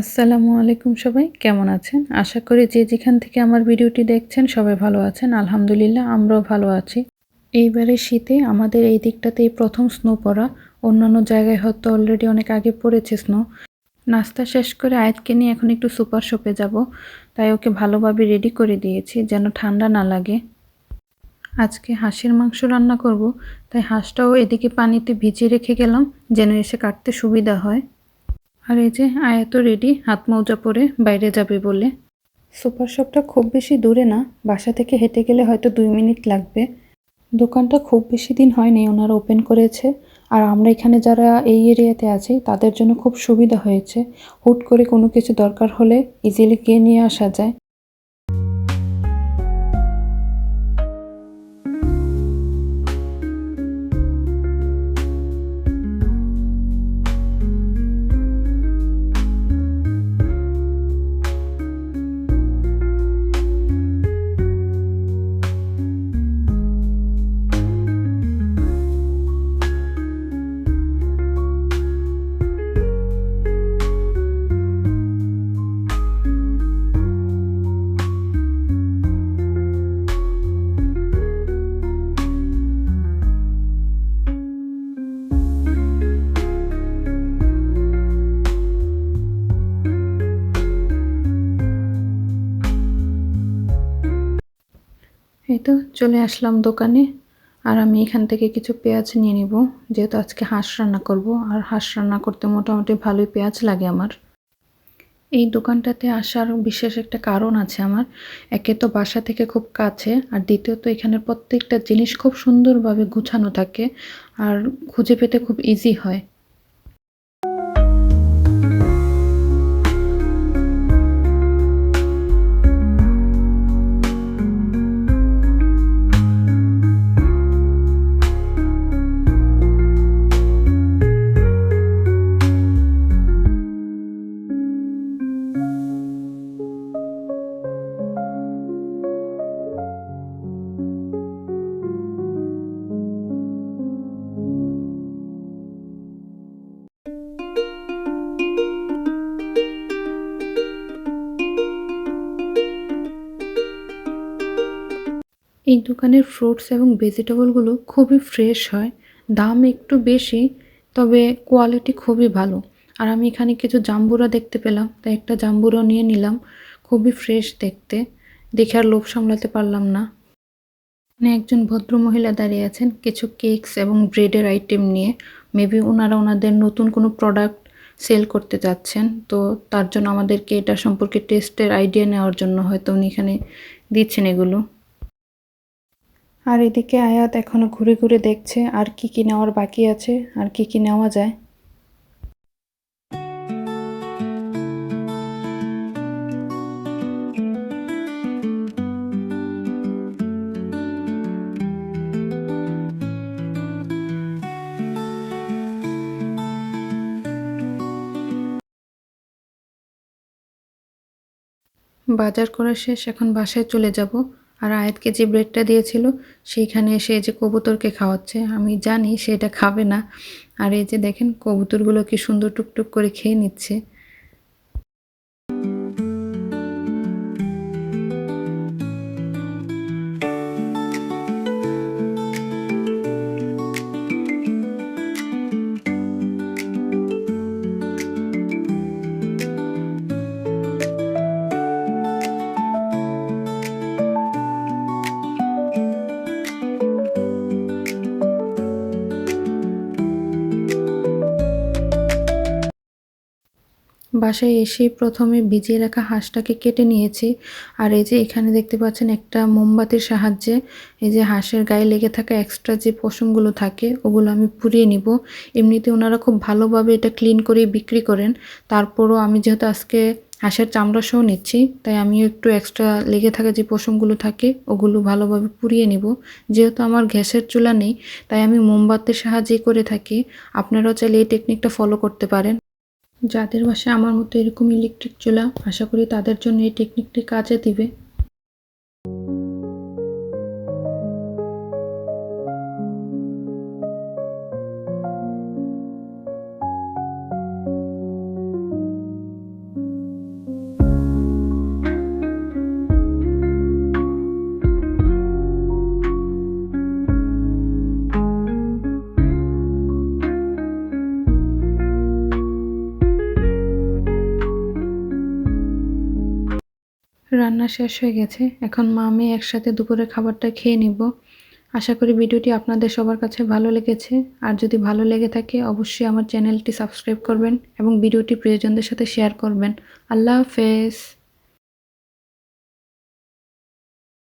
আসসালামু আলাইকুম সবাই, কেমন আছেন? আশা করি যে যেখান থেকে আমার ভিডিওটি দেখছেন সবাই ভালো আছেন। আলহামদুলিল্লাহ, আমরাও ভালো আছি। এইবারে শীতে আমাদের এই দিকটাতেই প্রথম স্নো পড়া। অন্যান্য জায়গায় হয়তো অলরেডি অনেক আগে পড়েছে স্নো। নাস্তা শেষ করে আয়াতকে নিয়ে এখন একটু সুপার শপে যাব। তাই ওকে ভালোভাবে রেডি করে দিয়েছি, যেন ঠান্ডা না লাগে। আজকে হাঁসের মাংস রান্না করব, তাই হাঁসটাও এদিকে পানিতে ভিজিয়ে রেখে গেলাম, যেন এসে কাটতে সুবিধা হয়। আর এই যে আয়াত রেডি হাত মৌজা পরে বাইরে যাবে বলে। সুপার শপটা খুব বেশি দূরে না, বাসা থেকে হেঁটে গেলে হয়তো দুই মিনিট লাগবে। দোকানটা খুব বেশি দিন হয়নি, ওনারা ওপেন করেছে। আর আমরা এখানে যারা এই এরিয়াতে আছি, তাদের জন্য খুব সুবিধা হয়েছে। হুট করে কোনো কিছু দরকার হলে ইজিলি গিয়ে নিয়ে আসা যায়। এই তো চলে আসলাম দোকানে, আর আমি এখান থেকে কিছু পেঁয়াজ নিয়ে নিব, যেহেতু আজকে হাঁস রান্না করব, আর হাঁস রান্না করতে মোটামুটি ভালোই পেঁয়াজ লাগে আমার। এই দোকানটাতে আসার বিশেষ একটা কারণ আছে আমার, একে তো বাসা থেকে খুব কাছে, আর দ্বিতীয়ত এখানের প্রত্যেকটা জিনিস খুব সুন্দরভাবে গুছানো থাকে, আর খুঁজে পেতে খুব ইজি হয়। এই দোকানের ফ্রুটস এবং ভেজিটেবলগুলো খুবই ফ্রেশ হয়, দাম একটু বেশি, তবে কোয়ালিটি খুবই ভালো। আর আমি এখানে কিছু জাম্বুরা দেখতে পেলাম তাই একটা জাম্বুরা নিয়ে নিলাম, খুবই ফ্রেশ দেখতে। দেখে আর লোভ সামলাতে পারলাম না। এখানে একজন ভদ্র মহিলা দাঁড়িয়ে আছেন, কিছু কেকস এবং ব্রেডের আইটেম নিয়ে। মেবি ওনারা ওনাদের নতুন কোনো প্রোডাক্ট সেল করতে চাচ্ছেন তো তার জন্য আমাদেরকে এটা সম্পর্কে টেস্টের আইডিয়া নেওয়ার জন্য হয়তো উনি এখানে দিচ্ছেন এগুলো। আর এদিকে আয়াত এখনও ঘুরে ঘুরে দেখছে আর কি কি নেওয়ার বাকি আছে আর কি কি নেওয়া যায়। বাজার করা শেষ, এখন বাসায় চলে যাব। আর আয়াতকে যে ব্রেডটা দিয়েছিল, সেইখানে এসে যে কবুতরকে খাওয়াচ্ছে। আমি জানি সেটা খাবে না। আর এই যে দেখেন, কবুতরগুলো কি সুন্দর টুকটুক করে খেয়ে নিচ্ছে। বাসায় এসেই প্রথমে ভিজিয়ে রাখা হাঁসটাকে কেটে নিয়েছি। আর এই যে এখানে দেখতে পাচ্ছেন একটা মোমবাতির সাহায্যে এই যে হাঁসের গায়ে লেগে থাকা এক্সট্রা যে পশমগুলো থাকে, ওগুলো আমি পুড়িয়ে নিব। এমনিতে ওনারা খুব ভালোভাবে এটা ক্লিন করে বিক্রি করেন। তারপরও আমি যেহেতু আজকে হাঁসের চামড়া সহ নিচ্ছি, তাই আমিও একটু এক্সট্রা লেগে থাকা যে পশমগুলো থাকে, ওগুলো ভালোভাবে পুড়িয়ে নিব। যেহেতু আমার গ্যাসের চুলা নেই, তাই আমি মোমবাতির সাহায্যেই করে থাকি। আপনারাও চাইলে এই টেকনিকটা ফলো করতে পারেন। যাদের বাসায় আমার মতো এরকম ইলেকট্রিক চুলা, আশা করি তাদের জন্য এই টেকনিকটি কাজে দিবে। রান্না শেষ হয়ে গেছে। এখন মা, আমি একসাথে দুপুরের খাবারটা খেয়ে নিব। আশা করি ভিডিওটি আপনাদের সবার কাছে ভালো লেগেছে। আর যদি ভালো লেগে থাকে, অবশ্যই আমার চ্যানেলটি সাবস্ক্রাইব করবেন এবং ভিডিওটি প্রিয়জনদের সাথে শেয়ার করবেন। আল্লাহ হাফেজ।